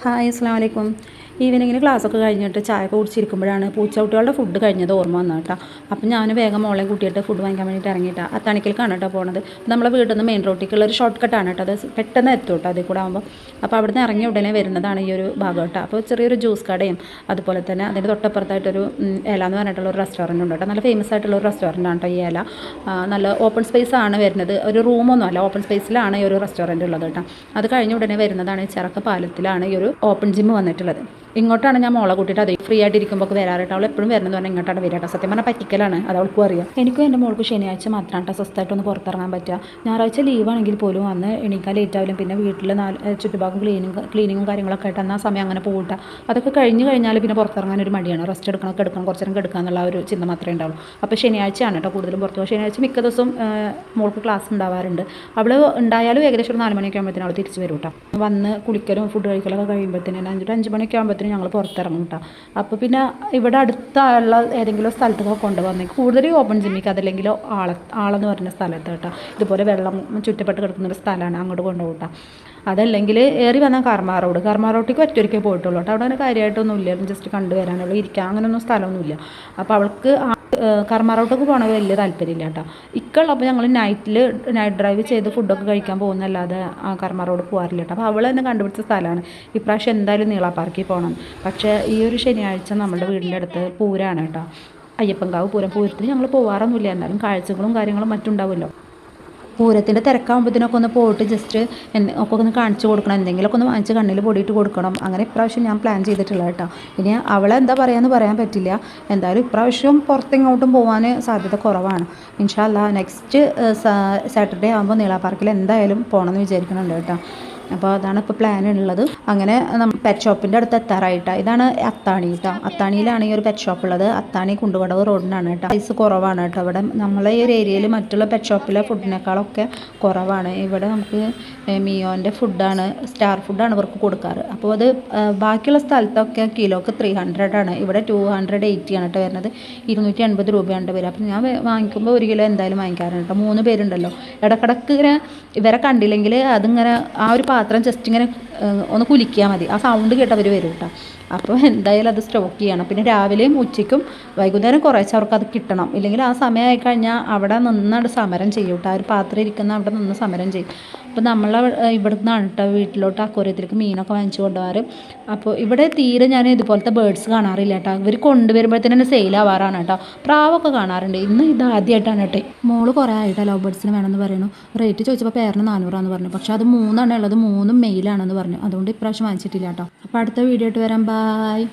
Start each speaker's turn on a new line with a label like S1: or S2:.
S1: Hi അസ്സാം വലൈക്കും ഈവനിങ്ങിന് ക്ലാസ്സൊക്കെ കഴിഞ്ഞിട്ട് ചായ കുടിച്ചിരിക്കുമ്പോഴാണ് പൂച്ചക്കുട്ടികളുടെ ഫുഡ് കഴിഞ്ഞത് ഓർമ്മ വന്നത് കേട്ടോ. അപ്പം ഞാൻ വേഗം മോളെ കൂട്ടിയിട്ട് ഫുഡ് വാങ്ങിക്കാൻ വേണ്ടിയിട്ട് ഇറങ്ങിയിട്ടാ. അത്താണിക്കൽക്കാണ് കേട്ടോ പോണത്. നമ്മളെ വീട്ടിൽ നിന്ന് മെയിൻ റോട്ടിലേക്കുള്ള ഒരു ഷോർട്ട് കട്ടാണ് കേട്ടോ. അത് പെട്ടെന്ന് എത്തും കേട്ടോ അതിൽ കൂടെ ആകുമ്പോൾ അപ്പോൾ അവിടുന്ന് ഇറങ്ങിയ ഉടനെ വരുന്നതാണ് ഈ ഒരു ഭാഗം കേട്ടോ. അപ്പോൾ ചെറിയൊരു ജ്യൂസ് കടയും അതുപോലെ തന്നെ അതിന്റെ തൊട്ടപ്പുറത്തായിട്ടൊരു ഏല എന്ന് പറഞ്ഞിട്ടുള്ള ഒരു റെസ്റ്റോറന്റ് ഉണ്ട് കേട്ടോ. നല്ല ഫേമസ് ആയിട്ടുള്ള ഒരു റെസ്റ്റോറന്റ് ആണ് കേട്ടോ ഈ ഏല നല്ല ഓപ്പൺ സ്പേസ് ആണ് വരുന്നത്. ഒരു റൂമൊന്നും അല്ല ഓപ്പൺ സ്പേസിലാണ് ഈ ഒരു റെസ്റ്റോറന്റ് ഉള്ളത് കേട്ടോ. അത് കഴിഞ്ഞ ഉടനെ വരുന്നതാണ് ഈ ചിറക്ക പാലത്തിലാണ് ഈ ഒരു ഓപ്പൺ ജിം വന്നിട്ടുള്ളത്. ഇങ്ങോട്ടാണ് ഞാൻ മോളെ കൂട്ടിയിട്ട് അതേ ഫ്രീ ആയിട്ട് ഇരിക്കുമ്പോൾ വരാറ് വരാറുണ്ട് അവൾ എപ്പോഴും വരുന്നത് പറഞ്ഞാൽ ഇങ്ങോട്ടാണ് വരാട്ടോ സത്യം പറഞ്ഞാൽ പറ്റിക്കലാണ്. അത് അവൾക്കും അറിയാം. എനിക്കും എന്റെ മോൾക്ക് ശനിയാഴ്ച മാത്രമാണ് കേട്ടോ സ്വസ്ഥമായിട്ടൊന്ന് പുറത്തിറങ്ങാൻ പറ്റുക. ഞായറാഴ്ച ലീവാണെങ്കിൽ പോലും അന്ന് എണീക്കാൻ ലേറ്റ് ആവില്ല. പിന്നെ വീട്ടിൽ നാല് ചുറ്റുഭാഗം ക്ലീനിങ് ക്ലീനിങ്ങും കാര്യങ്ങളൊക്കെ ആയിട്ട് എന്നാൽ സമയം അങ്ങനെ പോകട്ട അതൊക്കെ കഴിഞ്ഞ് കഴിഞ്ഞാൽ പിന്നെ പുറത്തിറങ്ങാൻ ഒരു മടിയാണ്. റെസ്റ്റ് എടുക്കണം എടുക്കണം കുറച്ച് നേരം എടുക്കുക എന്നുള്ള ഒരു ചിന്ത മാത്രമേ ഉണ്ടാവുള്ളൂ. അപ്പോൾ ശനിയാഴ്ചയാണ് കേട്ടോ കൂടുതലും പുറത്ത് പോകുക ശനിയാഴ്ച മിക്ക ദിവസവും മോൾക്ക് ക്ലാസ് ഉണ്ടാവാറുണ്ട്. അവൾ ഉണ്ടായാലും ഏകദേശം ഒരു നാല് മണിയൊക്കെ ആകുമ്പോഴത്തേനും അവൾ തിരിച്ച് വരും കേട്ടോ. വന്ന് കുളിക്കലും ഫുഡ് കഴിക്കലൊക്കെ കഴിയുമ്പോഴത്തേനും അഞ്ച് അഞ്ച് മണിയൊക്കെ ആകുമ്പോഴത്തേനും ഞങ്ങൾ പുറത്തിറങ്ങും കേട്ടോ അപ്പോൾ പിന്നെ ഇവിടെ അടുത്തുള്ള ഏതെങ്കിലും സ്ഥലത്തൊക്കെ കൊണ്ടുവന്നേ കൂടുതൽ ഓപ്പൺ ജിമ്മിക്ക് അതല്ലെങ്കിൽ ആള ആളെന്ന് പറഞ്ഞ സ്ഥലത്ത് കേട്ടോ ഇതുപോലെ വെള്ളം ചുറ്റപ്പെട്ട് കിടക്കുന്ന ഒരു സ്ഥലമാണ് അങ്ങോട്ട് കൊണ്ടുപോകട്ടോ കേട്ടോ അതല്ലെങ്കിൽ ഏറി വന്നാൽ കർമാ റോഡ്. കർമാ റോട്ടിലേക്ക് ഒറ്റൊരിക്കൽ പോയിട്ടുള്ളൂ. അവിടെ അങ്ങനെ കാര്യമായിട്ടൊന്നും ഇല്ല. ജസ്റ്റ് കണ്ടുവരാനുള്ള ഇരിക്കാൻ അങ്ങനെയൊന്നും സ്ഥലമൊന്നുമില്ല. അപ്പോൾ അവൾക്ക് ആ കർമാറോട്ടൊക്കെ പോകണത് വലിയ താല്പര്യമില്ല കേട്ടോ. ഇക്കുള്ളപ്പോൾ ഞങ്ങൾ നൈറ്റിൽ നൈറ്റ് ഡ്രൈവ് ചെയ്ത് ഫുഡൊക്കെ കഴിക്കാൻ പോകുന്നല്ലാതെ ആ കർമ്മ റോഡ് പോകാറില്ല കേട്ടോ. അപ്പോൾ അവൾ തന്നെ കണ്ടുപിടിച്ച സ്ഥലമാണ്. ഇപ്രാവശ്യം എന്തായാലും നീള പോകണം പക്ഷേ ഈ ഒരു ശനിയാഴ്ച നമ്മുടെ വീടിന്റെ അടുത്ത് പൂരാണ് കേട്ടോ. അയ്യപ്പൻകാവ് പൂരം. പൂരത്തിന് ഞങ്ങൾ പോകാറൊന്നുമില്ല എന്നാലും കാഴ്ചകളും കാര്യങ്ങളും മറ്റുണ്ടാവുമല്ലോ. പൂരത്തിന്റെ തിരക്കാകുമ്പോഴത്തേനൊക്കെ ഒന്ന് പോയിട്ട് ജസ്റ്റ് ഒക്കെ ഒന്ന് കാണിച്ചു കൊടുക്കണം. എന്തെങ്കിലുമൊക്കെ ഒന്ന് വാങ്ങിച്ച് കണ്ണിൽ പൊടിയിട്ട് കൊടുക്കണം. അങ്ങനെ ഇപ്രാവശ്യം ഞാൻ പ്ലാൻ ചെയ്തിട്ടുള്ള കേട്ടോ. ഇനി അവളെ എന്താ പറയാന്ന് പറയാൻ പറ്റില്ല. എന്തായാലും ഇപ്രാവശ്യം പുറത്തെങ്ങോട്ടും പോകാൻ സാധ്യത കുറവാണ്. ഇൻഷാല്ല നെക്സ്റ്റ് സാറ്റർഡേ ആകുമ്പോൾ നീളാ പാർക്കിൽ എന്തായാലും പോകണമെന്ന് വിചാരിക്കുന്നുണ്ട് കേട്ടോ. അപ്പോൾ അതാണ് ഇപ്പോൾ പ്ലാൻ ഉള്ളത് അങ്ങനെ നമ്മൾ പെറ്റ് ഷോപ്പിന്റെ അടുത്ത് എത്താറായിട്ടാണ് ഇതാണ് അത്താണി കേട്ടോ അത്താണിയിലാണ് ഈ ഒരു പെറ്റ് ഷോപ്പ് ഉള്ളത് അത്താണി കുണ്ടുകടവ് റോഡിനാണ് കേട്ടോ പ്രൈസ് കുറവാണ് കേട്ടോ ഇവിടെ. നമ്മളെ ഈ ഒരു ഏരിയയിൽ മറ്റുള്ള പെറ്റ് ഷോപ്പിലെ ഫുഡിനേക്കാളൊക്കെ കുറവാണ്. ഇവിടെ നമുക്ക് മിയോന്റെ ഫുഡാണ് സ്റ്റാർ ഫുഡാണ് ഇവർക്ക് കൊടുക്കാറ്. അപ്പോൾ അത് ബാക്കിയുള്ള സ്ഥലത്തൊക്കെ കിലോക്ക് ത്രീ ഹൺഡ്രഡ് ആണ്. ഇവിടെ ടു ഹൺഡ്രഡ് എയ്റ്റി ആണ് കേട്ടോ വരുന്നത് ഇരുന്നൂറ്റി എൺപത് രൂപയാണ് വരിക. അപ്പോൾ ഞാൻ വാങ്ങിക്കുമ്പോൾ ഒരു കിലോ എന്തായാലും വാങ്ങിക്കാറുണ്ട് കേട്ടോ മൂന്ന് പേരുണ്ടല്ലോ. ഇടക്കിടക്ക് ഇങ്ങനെ ഇവരെ കണ്ടില്ലെങ്കിൽ അതിങ്ങനെ ആ ഒരു പാത്രം ജസ്റ്റ് ഇങ്ങനെ ഒന്ന് കുലിക്കിയാൽ മതി. ആ സൗണ്ട് കേട്ട് അവർ വരും കേട്ടോ അപ്പോൾ എന്തായാലും അത് സ്റ്റോക്ക് ചെയ്യണം. പിന്നെ രാവിലെയും ഉച്ചയ്ക്കും വൈകുന്നേരം കുറേശ്ശെ അവർക്ക് അത് കിട്ടണം. ഇല്ലെങ്കിൽ ആ സമയമായി കഴിഞ്ഞാൽ അവിടെ നിന്നാണ് സമരം ചെയ്യും കേട്ടോ ആ ഒരു പാത്രം ഇരിക്കുന്ന അവിടെ നിന്ന് സമരം ചെയ്യും. അപ്പോൾ നമ്മൾ ഇവിടെ നിന്നാണ് കേട്ടോ വീട്ടിലോട്ട് അക്വറിയത്തിലേക്ക് മീനൊക്കെ വാങ്ങിച്ചു കൊണ്ടുപോകാറ്. അപ്പോൾ ഇവിടെ തീരെ ഞാൻ ഇതുപോലത്തെ ബേഡ്സ് കാണാറില്ല കേട്ടോ ഇവർ കൊണ്ടുവരുമ്പോഴത്തേനും സെയിലാവാറാണ് കേട്ടോ പ്രാവൊക്കെ കാണാറുണ്ട്. ഇന്ന് ഇത് ആദ്യമായിട്ടാണ് കേട്ടോ. മോൾ കുറേ ആയിട്ട് ലവ് ബേഡ്സിന് വേണമെന്ന് പറയുന്നു. റേറ്റ് ചോദിച്ചപ്പോൾ പേരിന് നാനൂറാന്ന് പറഞ്ഞു. പക്ഷേ അത് മൂന്നെണ്ണം ഉള്ളത് മൂന്നും മെയിലാണെന്ന് പറഞ്ഞു. അതുകൊണ്ട് ഇപ്രാവശ്യം വാങ്ങിച്ചിട്ടില്ല കേട്ടോ അപ്പോൾ അടുത്ത വീഡിയോ ആയിട്ട് വരാം. ബായ്